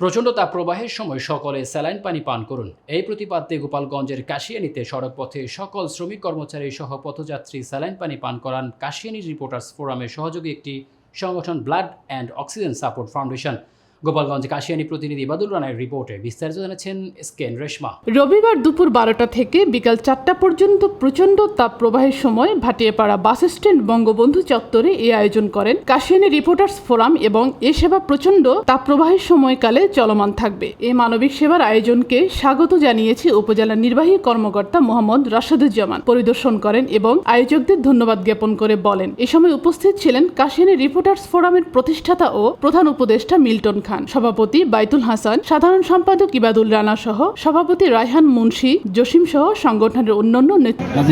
প্রচণ্ড তাপপ্রবাহের সময় সকলে স্যালাইন পানি পান করুন। এই প্রতিপাদ্যে গোপালগঞ্জের কাশিয়ানিতে সড়কপথে সকল শ্রমিক কর্মচারী সহ পথযাত্রী স্যালাইন পানি পান করান কাশিয়ানি রিপোর্টার্স ফোরামের সহযোগী একটি সংগঠন blood and oxygen support foundation. Gopalganj Kashiani প্রতিনিধি বাদুল রানার রিপোর্টে বিস্তারিত জানাচ্ছেন স্কেন রেশমা। রবিবার দুপুর বারোটা থেকে বিকাল চারটা পর্যন্ত প্রচণ্ড তাপ প্রবাহের সময় ভাটিয়াপাড়া বাস স্ট্যান্ড বঙ্গবন্ধু চত্বরে এই আয়োজন করেন কাশিয়ানি রিপোর্টার্স ফোরাম এবং এ সেবা প্রচণ্ড তাপ প্রবাহের সময়কালে চলমান থাকবে। এই মানবিক সেবার আয়োজনকে স্বাগত জানিয়েছে উপজেলা নির্বাহী কর্মকর্তা মোহাম্মদ রাশেদুজ্জামান। পরিদর্শন করেন এবং আয়োজকদের ধন্যবাদ জ্ঞাপন করে বলেন। এ সময় উপস্থিত ছিলেন কাশিয়ানি রিপোর্টার্স ফোরামের প্রতিষ্ঠাতা ও প্রধান উপদেষ্টা মিল্টন খান। সভাপতি বাইতুল হাসান, সাধারণ সম্পাদক ইবাদুল রানা সহ সভাপতি রায়হান মুন্সি, জসিম সহ সংগঠনের অন্যান্য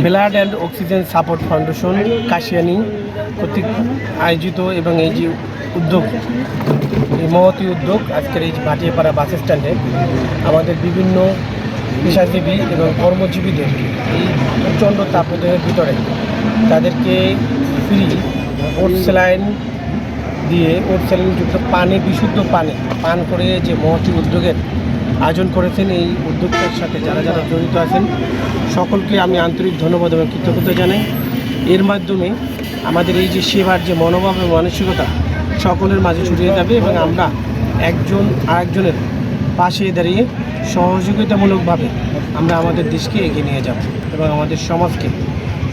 blood and oxygen support foundation, Kashiani কর্তৃক আয়োজিত এবং এই যে উদ্যোগ, এই মহতী উদ্যোগ আজকের এই ভাটিয়াপাড়া বাস স্ট্যান্ডে আমাদের বিভিন্ন পেশাজীবী এবং কর্মজীবীদের এই প্রচণ্ড তাপদাহের ভিতরে তাদেরকে ফ্রি ওট স্যালাইন দিয়ে ওট স্যালাইনযুক্ত পানি, বিশুদ্ধ পানি, পান করে যে মহতী উদ্যোগের আয়োজন করেছেন এই উদ্যোগটার সাথে যারা যারা জড়িত আছেন, সকলকে আমি আন্তরিক ধন্যবাদ এবং কৃতজ্ঞতা জানাই। এর মাধ্যমে আমাদের এই যে সেবার যে মনোভাব এবং মানসিকতা, সকলের মাঝে ছড়িয়ে যাবে এবং আমরা একজন আরেকজনের পাশে দাঁড়িয়ে সহযোগিতামূলকভাবে আমরা আমাদের দেশকে এগিয়ে নিয়ে যাব এবং আমাদের সমাজকে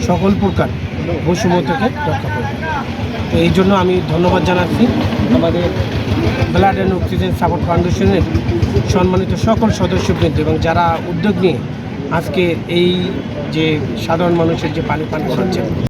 সকল প্রকার বৈষম্য থেকে রক্ষা করব। তো এই জন্য আমি ধন্যবাদ জানাচ্ছি আমাদের ব্লাড অ্যান্ড অক্সিজেন সাপোর্ট ফাউন্ডেশনের সম্মানিত সকল সদস্যবৃন্দ এবং যারা উদ্যোগ নিয়ে আজকে এই যে সাধারণ মানুষের যে পানি পান করাচ্ছেন